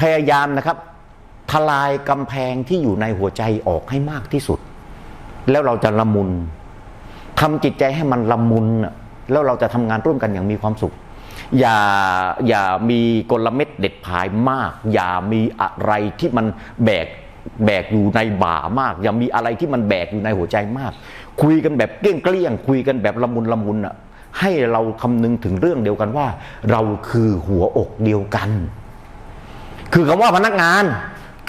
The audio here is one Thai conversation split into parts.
พยายามนะครับ ทลายกำแพงที่อยู่ในหัวใจออกให้มากที่สุด แล้วเราจะละมุนทำจิตใจให้มันละมุนแล้วเราจะทำงานร่วมกันอย่างมีความสุข อย่าอย่ามีกลเม็ดเด็ดผายมาก อย่ามีอะไรที่มันแบกแบกอยู่ในบ่ามาก อย่ามีอะไรที่มันแบกอยู่ในหัวใจมาก คุยกันแบบเกลี้ยงเกลี้ยงคุยกันแบบละมุนละมุนอะให้เราคำนึงถึงเรื่องเดียวกันว่า เราคือหัวอกเดียวกัน คือคำว่าพนักงาน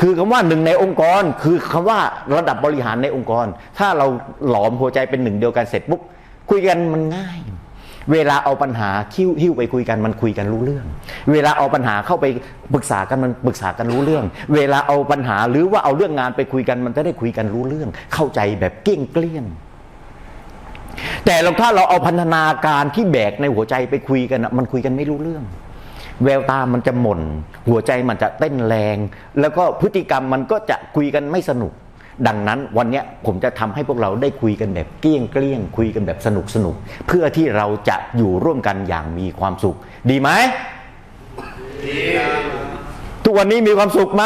คือคำว่าหนึ่งในองค์กร คือคำว่าระดับบริหารในองค์กร ถ้าเราหลอมหัวใจเป็นหนึ่งเดียวกันเสร็จปุ๊บคุยกันมันง่าย เวลาเอาปัญหาคิ้วหิ้วไปคุยกันมันคุยกันรู้เรื่อง เวลาเอาปัญหาเข้าไปปรึกษากันมันปรึกษากันรู้เรื่อง เวลาเอาปัญหาหรือว่าเอาเรื่องงานไปคุยกันมันจะได้คุยกันรู้เรื่อง เข้าใจแบบเกลี้ยงเกลี้ยงแต่เราถ้าเราเอาพันธนาการที่แบกในหัวใจไปคุยกันมันคุยกันไม่รู้เรื่อง แววตามันจะหม่น หัวใจมันจะเต้นแรง แล้วก็พฤติกรรมมันก็จะคุยกันไม่สนุก ดังนั้นวันเนี้ยผมจะทำให้พวกเราได้คุยกันแบบเกลี้ยงเกลี้ยงคุยกันแบบสนุกสนุกเพื่อที่เราจะอยู่ร่วมกันอย่างมีความสุข ดีไหมดีทุกวันนี้มีความสุขไหม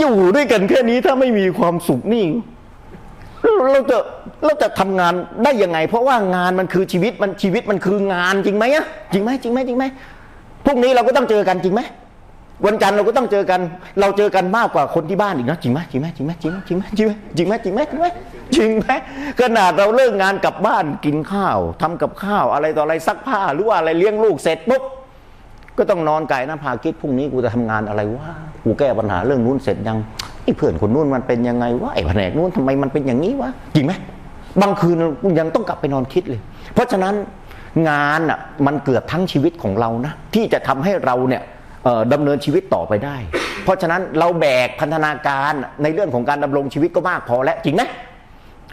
อยู่ด้วยกันแค่นี้ถ้าไม่มีความสุขนี่ เราจะเราจะทำงานได้ยังไง เพราะว่างานมันคือชีวิตมันชีวิตมันคืองานจริงไหมอะจริงไหมจริงไหมจริงไหมพรุ่งนี้เราก็ต้องเจอกันจริงไหมวันจันทร์เราก็ต้องเจอกัน เราเจอกันมากกว่าคนที่บ้านอีกนะจริงไหมจริงไหมจริงไหมจริงไหมจริงไหมจริงไหมจริงไหมจริงไหมจริงไหมจริงไหมขนาดเราเลิกงานกลับบ้านกินข้าวทำกับข้าวอะไรต่ออะไรซักผ้าหรือว่าอะไรเลี้ยงลูกเสร็จปุ๊บก็ต้องนอนไก่นะพาคิดพรุ่งนี้กูจะทำงานอะไรวะกูแก้ปัญหาเรื่องนู้นเสร็จยัง ไอ้เพื่อนคนนู้นมันเป็นยังไงวะไอ้แผนกนู้นทำไมมันเป็นอย่างนี้วะจริงไหมบางคืนยังต้องกลับไปนอนคิดเลย เพราะฉะนั้นงานอะมันเกือบทั้งชีวิตของเรานะที่จะทำให้เราเนี่ยดำเนินชีวิตต่อไปได้ เพราะฉะนั้นเราแบกพันธนาการในเรื่องของการดำรงชีวิตก็มากพอแล้วจริงไหม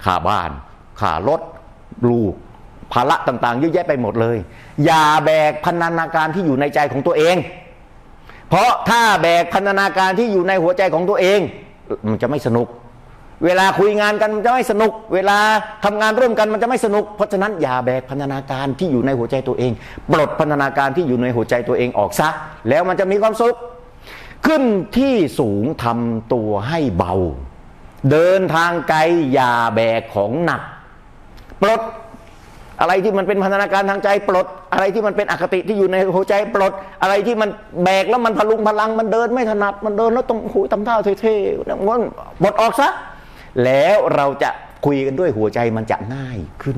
ค่าบ้านค่ารถลูกภาระต่างๆเยอะแยะไปหมดเลย อย่าแบกพันธนาการที่อยู่ในใจของตัวเอง เพราะถ้าแบกพันธนาการที่อยู่ในหัวใจของตัวเอง มันจะไม่สนุก เวลาคุยงานกันมันจะไม่สนุก เวลาทำงานร่วมกันมันจะไม่สนุก เพราะฉะนั้นอย่าแบกพันธนาการที่อยู่ในหัวใจตัวเอง ปลดพันธนาการที่อยู่ในหัวใจตัวเองออกซะ แล้วมันจะมีความสุข ขึ้นที่สูงทำตัวให้เบา เดินทางไกลอย่าแบกของหนัก ปลด อะไรที่มันเป็นพันธนาการทางใจปลด อะไรที่มันเป็นอคติที่อยู่ในหัวใจปลด อะไรที่มันแบกแล้วมันพลุงพลังมันเดินไม่ถนัดมันเดินแล้วต้องหูยทำท่าเท่ๆมันปลดออกซะแล้วเราจะคุยกันด้วยหัวใจมันจะง่ายขึ้น